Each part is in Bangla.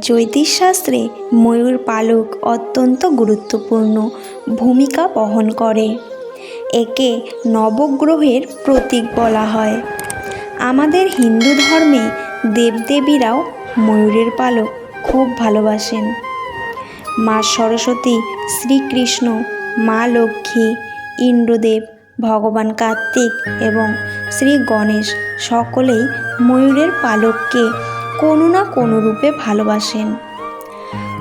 জ্যোতিষশাস্ত্রে ময়ূর পালক অত্যন্ত গুরুত্বপূর্ণ ভূমিকা বহন করে। একে নবগ্রহের প্রতীক বলা হয়। আমাদের হিন্দু ধর্মে দেবদেবীরাও ময়ূরের পালক খুব ভালোবাসেন। মা সরস্বতী, শ্রীকৃষ্ণ, মা লক্ষ্মী, ইন্দ্রদেব, ভগবান কার্তিক এবং শ্রী গণেশ সকলেই ময়ূরের পালককে কোনো না কোনো রূপে ভালোবাসেন।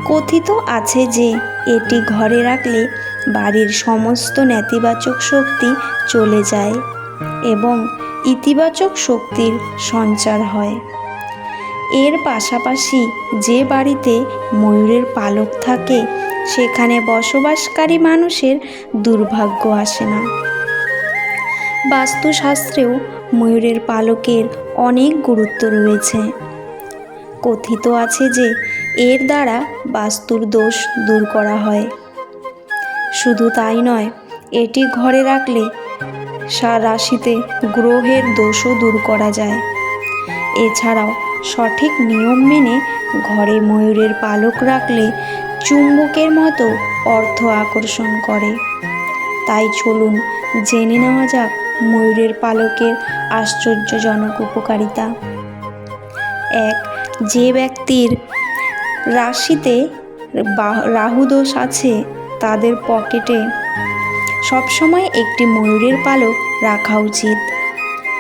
কথিত আছে যে, এটি ঘরে রাখলে বাড়ির সমস্ত নেতিবাচক শক্তি চলে যায় এবং ইতিবাচক শক্তির সঞ্চার হয়। এর পাশাপাশি যে বাড়িতে ময়ূরের পালক থাকে, সেখানে বসবাসকারী মানুষের দুর্ভাগ্য আসে না। বাস্তুশাস্ত্রেও ময়ূরের পালকের অনেক গুরুত্ব রয়েছে। কথিত আছে যে এর দ্বারা বাস্তুর দোষ দূর করা হয়। শুধু তাই নয়, এটি ঘরে রাখলে রাশিতে গ্রহের দোষও দূর করা যায়। এছাড়াও সঠিক নিয়ম মেনে ঘরে ময়ূরের পালক রাখলে চুম্বকের মতো অর্থ আকর্ষণ করে। তাই চলুন জেনে নেওয়া যাক ময়ূরের পালকের আশ্চর্যজনক উপকারিতা। এক যে ব্যক্তির রাশিতে বা- রাহু দোষ আছে তাদের পকেটে সবসময় একটি ময়ূরের পালক রাখা উচিত।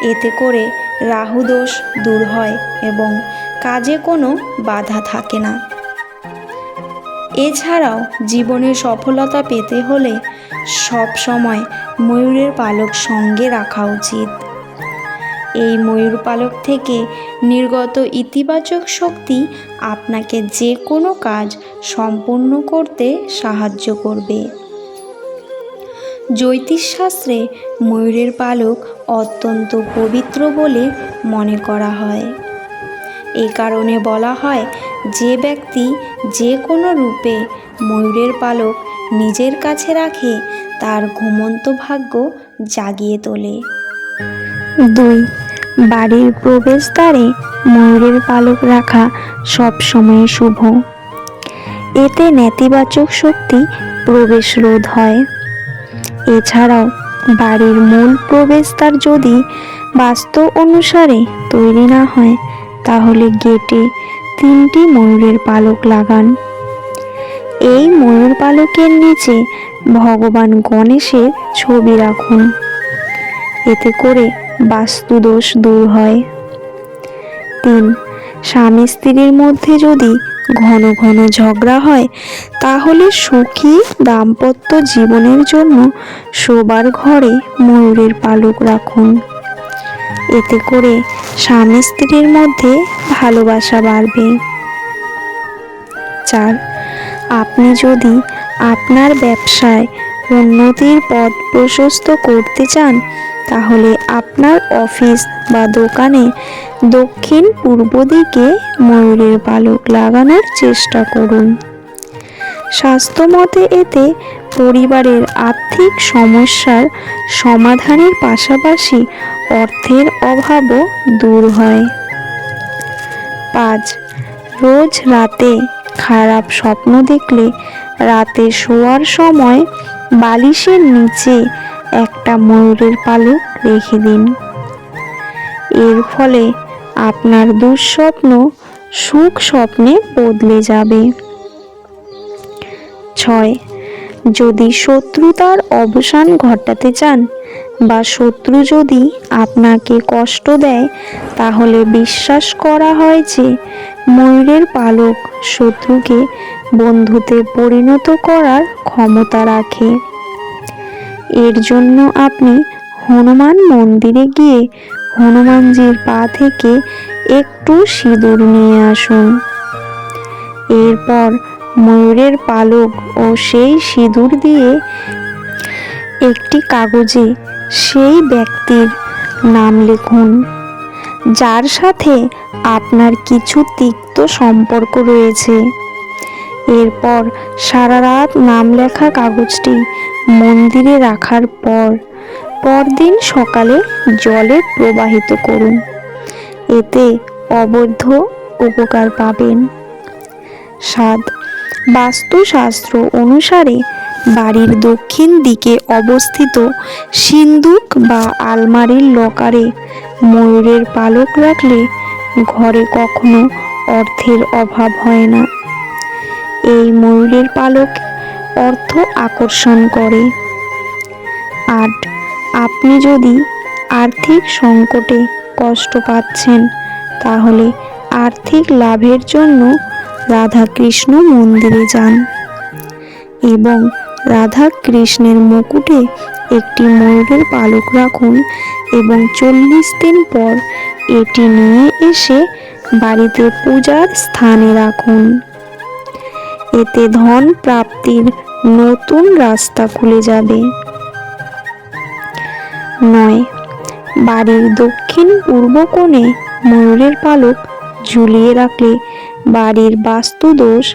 এতে করে রাহু দোষ দূর হয় এবং কাজে কোনো বাধা থাকে না। এছাড়াও জীবনে সফলতা পেতে হলে সব সময় ময়ূরের পালক সঙ্গে রাখা উচিত। এই ময়ূর পালক থেকে নির্গত ইতিবাচক শক্তি আপনাকে যে কোনো কাজ সম্পূর্ণ করতে সাহায্য করবে। জ্যোতিষশাস্ত্রে ময়ূরের পালক অত্যন্ত পবিত্র বলে মনে করা হয়। এই কারণে বলা হয়, যে ব্যক্তি যে কোনো রূপে ময়ূরের পালক নিজের কাছে রাখে, তার ঘুমন্ত ভাগ্য জাগিয়ে তোলে। দুই বাড়ির প্রবেশদ্বারে ময়ূরের পালক রাখা সবসময় শুভ। এতে নেতিবাচক শক্তি প্রবেশ রোধ হয়। এছাড়াও বাড়ির মূল প্রবেশদ্বার যদি বাস্তু অনুসারে তৈরি না হয়, তাহলে গেটে তিনটি ময়ূরের পালক লাগান। এই ময়ূর পালকের নিচে ভগবান গণেশের ছবি রাখুন। এতে করে বাস্তুদোষ দূর হয়। তিন, স্বামী স্ত্রীর মধ্যে যদি ঘন ঘন ঝগড়া হয়, তাহলে সুখী দাম্পত্য জীবনের জন্য শোবার ঘরে ময়ূরের পালক রাখুন। এতে করে স্বামী স্ত্রীর মধ্যে ভালোবাসা বাড়বে। চার, আপনি যদি আপনার ব্যবসায় উন্নতির পথ প্রশস্ত করতে চান, তাহলে আপনার অফিস বা দোকানে দক্ষিণ পূর্ব দিকে ময়ূরের পালক লাগানোর চেষ্টা করুন। স্বাস্থ্যমতে এতে পরিবারের আর্থিক সমস্যার সমাধানের পাশাপাশি অর্থের অভাবও দূর হয়। পাঁচ, রোজ রাতে খারাপ স্বপ্ন দেখলে রাতে শোয়ার সময় বালিশের নিচে একটা ময়ূরের পালক রেখে দিন। এর ফলে আপনার দুঃস্বপ্ন সুখ স্বপ্নে বদলে যাবে। ছয়, যদি শত্রুতার অবসান ঘটাতে চান বা শত্রু যদি আপনাকে কষ্ট দেয়, তাহলে বিশ্বাস করা হয় যে ময়ূরের পালক শত্রুকে বন্ধুতে পরিণত করার ক্ষমতা রাখে। এর জন্য আপনি হনুমান মন্দিরে গিয়ে হনুমানজির পা থেকে একটু সিঁদুর নিয়ে আসুন। এরপর ময়ূরের পালক ও সেই সিঁদুর দিয়ে একটি কাগজে সেই ব্যক্তির নাম লিখুন, যার সাথে আপনার কিছু তিক্ত সম্পর্ক রয়েছে। এরপর সারা রাত নাম লেখা কাগজটি মন্দিরে রাখার পর, পরদিন সকালে জলে প্রবাহিত করুন। এতে অবৈধ উপকার পাবেন। স্বাদ বাস্তুশাস্ত্র অনুসারে বাড়ির দক্ষিণ দিকে অবস্থিত সিন্দুক বা আলমারির লকারে ময়ূরের পালক রাখলে ঘরে কখনো অর্থের অভাব হয় না। এই ময়ূরের পালক অর্থ আকর্ষণ করে। আট, আপনি যদি আর্থিক সংকটে কষ্ট পাচ্ছেন, তাহলে আর্থিক লাভের জন্য রাধা কৃষ্ণ মন্দিরে যান এবং রাধা কৃষ্ণের মুকুটে একটি ময়ূরের পালক রাখুন এবং চল্লিশ দিন পর এটি নিয়ে এসে বাড়িতে পূজার স্থানে রাখুন। এতে ধন প্রাপ্তির নতুন রাস্তা খুলে যাবে। নয়, বাড়ির দক্ষিণ পূর্ব কোণে ময়ূরের পালক ঝুলিয়ে রাখলে বাড়ির বাস্তুদোষ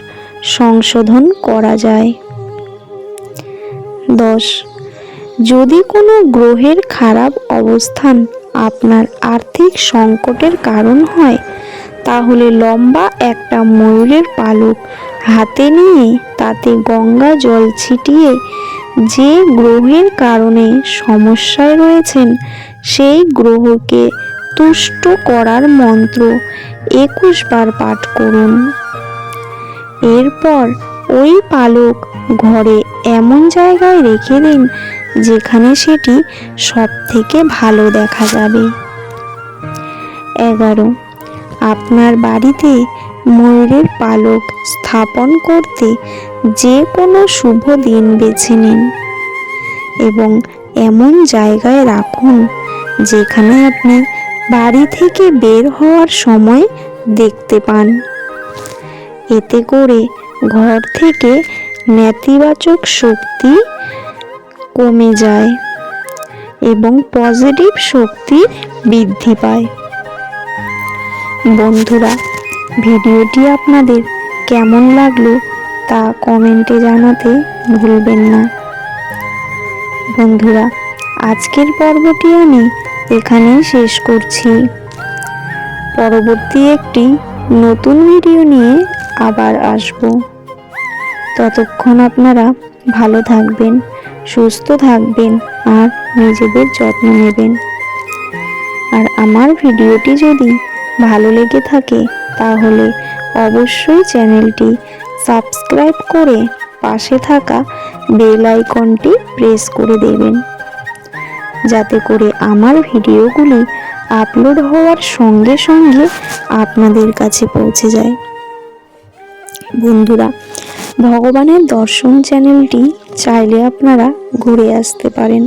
সংশোধন করা যায়। দশ, যদি কোনো গ্রহের খারাপ অবস্থান আপনার আর্থিক সংকটের কারণ হয়, তাহলে লম্বা একটা ময়ূরের পালক হাতে নিয়ে তাতে গঙ্গা জল ছিটিয়ে যে গ্রহের কারণে সমস্যায় রয়েছেন, সেই গ্রহকে তুষ্ট করার মন্ত্র একুশ বার পাঠ করুন। এরপর ওই পালক ঘরে এমন জায়গায় রেখে দিন, যেখানে সেটি সব থেকে ভালো দেখা যাবে। এগারো। আপনার বাড়িতে ময়ূরের পালক স্থাপন করতে যে কোনো শুভ দিন বেছে নিন। এবং এমন জায়গায় রাখুন যেখানে আপনি বাড়ি থেকে বের হওয়ার সময় দেখতে পান। এতে করে ঘর থেকে নেতিবাচক শক্তি কমে যায় এবং পজিটিভ শক্তি বৃদ্ধি পায়। বন্ধুরা ভিডিওটি আপনাদের কেমন লাগল তা কমেন্টে জানাতে ভুলবেন না। বন্ধুরা, আজকের পর্বটি আমি এখানেই শেষ করছি। পরবর্তী একটি নতুন ভিডিও নিয়ে আবার আসব। ততক্ষণ আপনারা ভালো থাকবেন, সুস্থ থাকবেন আর নিজেদের যত্ন নেবেন। আর আমার ভিডিওটি যদি ভালো লেগে থাকে তাহলে অবশ্যই চ্যানেলটি সাবস্ক্রাইব করে পাশে থাকা বেল আইকনটি প্রেস করে দেবেন। যাতে করে আমার ভিডিওগুলি আপলোড হওয়ার সঙ্গে সঙ্গে আপনাদের কাছে পৌঁছে যায়। বন্ধুরা, ভগবানের দর্শন চ্যানেলটি চাইলে আপনারা ঘুরে আসতে পারেন।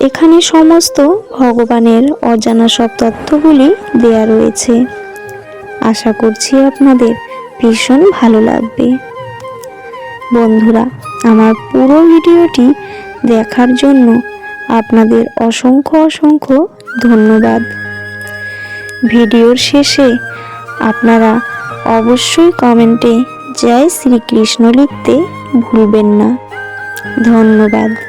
এখানে সমস্ত ভগবানের অজানা সব তথ্যগুলি দেয়া রয়েছে। আশা করছি আপনাদের ভীষণ ভালো লাগবে। বন্ধুরা, আমার পুরো ভিডিওটি দেখার জন্য আপনাদের অসংখ্য অসংখ্য ধন্যবাদ। ভিডিওর শেষে আপনারা অবশ্যই কমেন্টে জয় শ্রীকৃষ্ণ লিখতে ভুলবেন না। ধন্যবাদ।